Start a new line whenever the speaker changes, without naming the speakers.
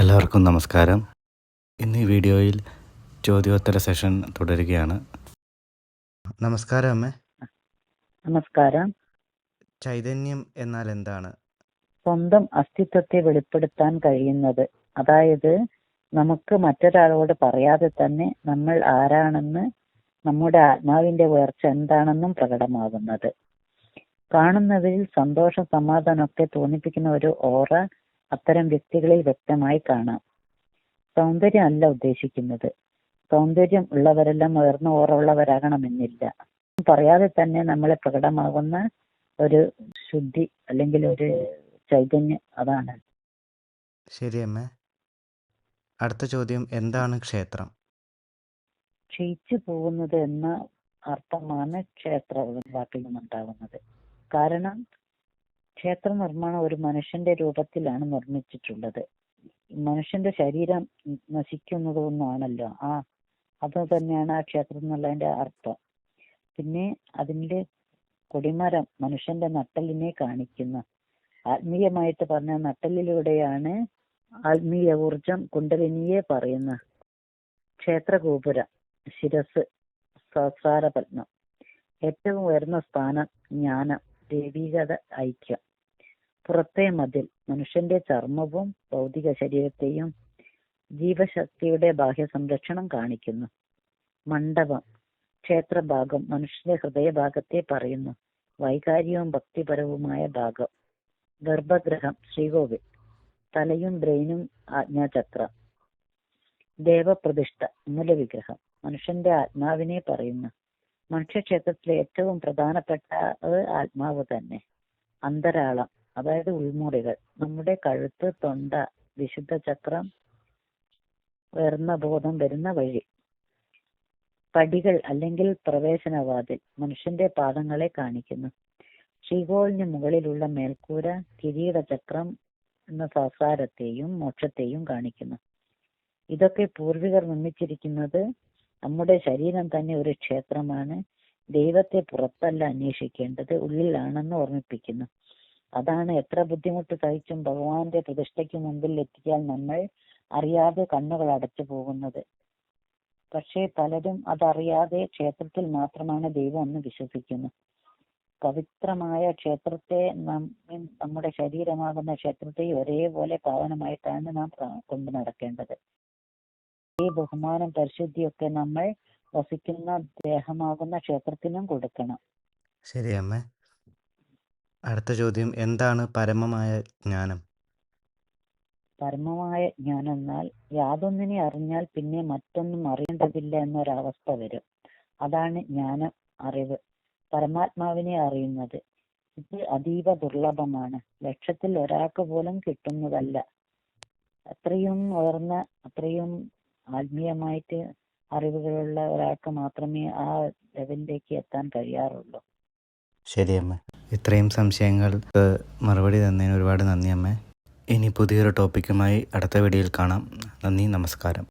എല്ലാവർക്കും നമസ്കാരം. ഇന്ന് ഈ വീഡിയോയിൽ ചോദ്യോത്തര സെഷൻ തുടരുകയാണ്. നമസ്കാരം അമ്മ.
നമസ്കാരം.
ചൈതന്യം എന്നാൽ എന്താണ്?
സ്വന്തം അസ്തിത്വത്തെ വെളിപ്പെടുത്താൻ കഴിയുന്നത്. അതായത് നമുക്ക് മറ്റൊരാളോട് പറയാതെ തന്നെ നമ്മൾ ആരാണെന്ന് നമ്മുടെ ആത്മാവിന്റെ ഉയർച്ച എന്താണെന്നും പ്രകടമാകുന്നത്. കാണുന്നതിൽ സന്തോഷം സമാധാനമൊക്കെ തോന്നിപ്പിക്കുന്ന ഒരു ഓറ അത്തരം വ്യക്തികളിൽ വ്യക്തമായി കാണാം. സൗന്ദര്യം അല്ല ഉദ്ദേശിക്കുന്നത്. സൗന്ദര്യം ഉള്ളവരെല്ലാം ഉയർന്ന ഓറുള്ളവരാകണമെന്നില്ല പറയാതെ തന്നെ നമ്മളെ പ്രകടമാകുന്ന ഒരു ശുദ്ധി അല്ലെങ്കിൽ ഒരു ചൈതന്യം അതാണ്.
ശരി അമ്മ. അടുത്ത ചോദ്യം എന്താണ് ക്ഷേത്രം?
ക്ഷയിച്ചു പോകുന്നത് എന്ന അർത്ഥമാണ് ക്ഷേത്ര വാക്കിൽ നിന്നുണ്ടാകുന്നത് കാരണം ക്ഷേത്ര നിർമ്മാണം ഒരു മനുഷ്യന്റെ രൂപത്തിലാണ് നിർമ്മിച്ചിട്ടുള്ളത്. മനുഷ്യന്റെ ശരീരം നശിക്കുന്നത് ഒന്നാണല്ലോ ആ അത് തന്നെയാണ് ആ ക്ഷേത്രം എന്നുള്ളതിന്റെ അർത്ഥം. പിന്നെ അതിന്റെ കൊടിമരം മനുഷ്യന്റെ നട്ടലിനെ കാണിക്കുന്നു. ആത്മീയമായിട്ട് പറഞ്ഞ നട്ടലിലൂടെയാണ് ആത്മീയ ഊർജം കുണ്ടലിനിയെ പറയുന്ന ക്ഷേത്രഗോപുരം ശിരസ് സഹസ്രാര പത്മം ഏറ്റവും ഉയർന്ന സ്ഥാനം ജ്ഞാനം. ദൈവികത ഐക്യം പുറത്തെ മതിൽ മനുഷ്യന്റെ ചർമ്മവും ഭൗതിക ശരീരത്തെയും ജീവശക്തിയുടെ ബാഹ്യ സംരക്ഷണം കാണിക്കുന്നു. മണ്ഡപം ക്ഷേത്രഭാഗം മനുഷ്യന്റെ ഹൃദയഭാഗത്തെ പറയുന്നു. വൈകാരികവും ഭക്തിപരവുമായ ഭാഗം. ഗർഭഗ്രഹം ശ്രീകോവിൽ. തലയും ബ്രെയിനും ആജ്ഞാചക്രം ദേവപ്രതിഷ്ഠ മൂലവിഗ്രഹം. മനുഷ്യന്റെ ആത്മാവിനെ പറയുന്നു. മനുഷ്യക്ഷേത്രത്തിലെ ഏറ്റവും പ്രധാനപ്പെട്ട ആത്മാവ് തന്നെ അന്തരാളം അതായത് ഉൾമുറികൾ. നമ്മുടെ കഴുത്ത് തൊണ്ട വിശുദ്ധ ചക്രം ഉയർന്ന ബോധം വരുന്ന വഴി. പടികൾ അല്ലെങ്കിൽ പ്രവേശനവാതിൽ മനുഷ്യന്റെ പാദങ്ങളെ കാണിക്കുന്നു. ശ്രീകോളിന് മുകളിലുള്ള മേൽക്കൂര കിരീട ചക്രം എന്ന സംസാരത്തെയും മോക്ഷത്തെയും കാണിക്കുന്നു. ഇതൊക്കെ പൂർവികർ നിർമ്മിച്ചിരിക്കുന്നത് നമ്മുടെ ശരീരം തന്നെ ഒരു ക്ഷേത്രമാണ്. ദൈവത്തെ പുറത്തല്ല അന്വേഷിക്കേണ്ടത് ഉള്ളിലാണെന്ന് ഓർമ്മിപ്പിക്കുന്നു. അതാണ് എത്ര ബുദ്ധിമുട്ട് സഹിച്ചും ഭഗവാന്റെ പ്രതിഷ്ഠയ്ക്ക് മുമ്പിൽ എത്തിയാൽ നമ്മൾ അറിയാതെ കണ്ണുകൾ അടച്ചു പോകുന്നത്. പക്ഷേ പലരും അതറിയാതെ ക്ഷേത്രത്തിൽ മാത്രമാണ് ദൈവം എന്ന് വിശ്വസിക്കുന്നു. പവിത്രമായ ക്ഷേത്രത്തെ നമ്മുടെ ശരീരമാകുന്ന ക്ഷേത്രത്തെ ഒരേപോലെ പാവനമായിട്ടാണ് നാം കൊണ്ടു നടക്കേണ്ടത്. ഈ ബഹുമാനം പരിശുദ്ധിയൊക്കെ നമ്മൾ വസിക്കുന്ന ദേഹമാകുന്ന ക്ഷേത്രത്തിനും കൊടുക്കണം.
ശരി അമ്മ. അടുത്ത ചോദ്യം എന്താണ് പരമമായ ജ്ഞാനം?
പരമമായ ജ്ഞാനം എന്നാൽ യാതൊന്നിനെ അറിഞ്ഞാൽ പിന്നെ മറ്റൊന്നും അറിയേണ്ടതില്ല എന്നൊരവസ്ഥ വരും. അതാണ് ജ്ഞാനം അറിവ്. പരമാത്മാവിനെ അറിയുന്നത് ഇത് അതീവ ദുർലഭമാണ്. ലക്ഷത്തിൽ ഒരാൾക്ക് പോലും കിട്ടുന്നതല്ല. അത്രയും ഉയർന്ന അത്രയും ആത്മീയമായിട്ട് അറിവുകളുള്ള ഒരാൾക്ക് മാത്രമേ ആ ലെവലിലേക്ക് എത്താൻ കഴിയാറുള്ളൂ.
ശരി അമ്മ ഇത്രയും സംശയങ്ങൾക്ക് മറുപടി തന്നതിന് ഒരുപാട് നന്ദി അമ്മ ഇനി പുതിയൊരു ടോപ്പിക്കുമായി അടുത്ത വീഡിയോയിൽ കാണാം. നന്ദി നമസ്കാരം.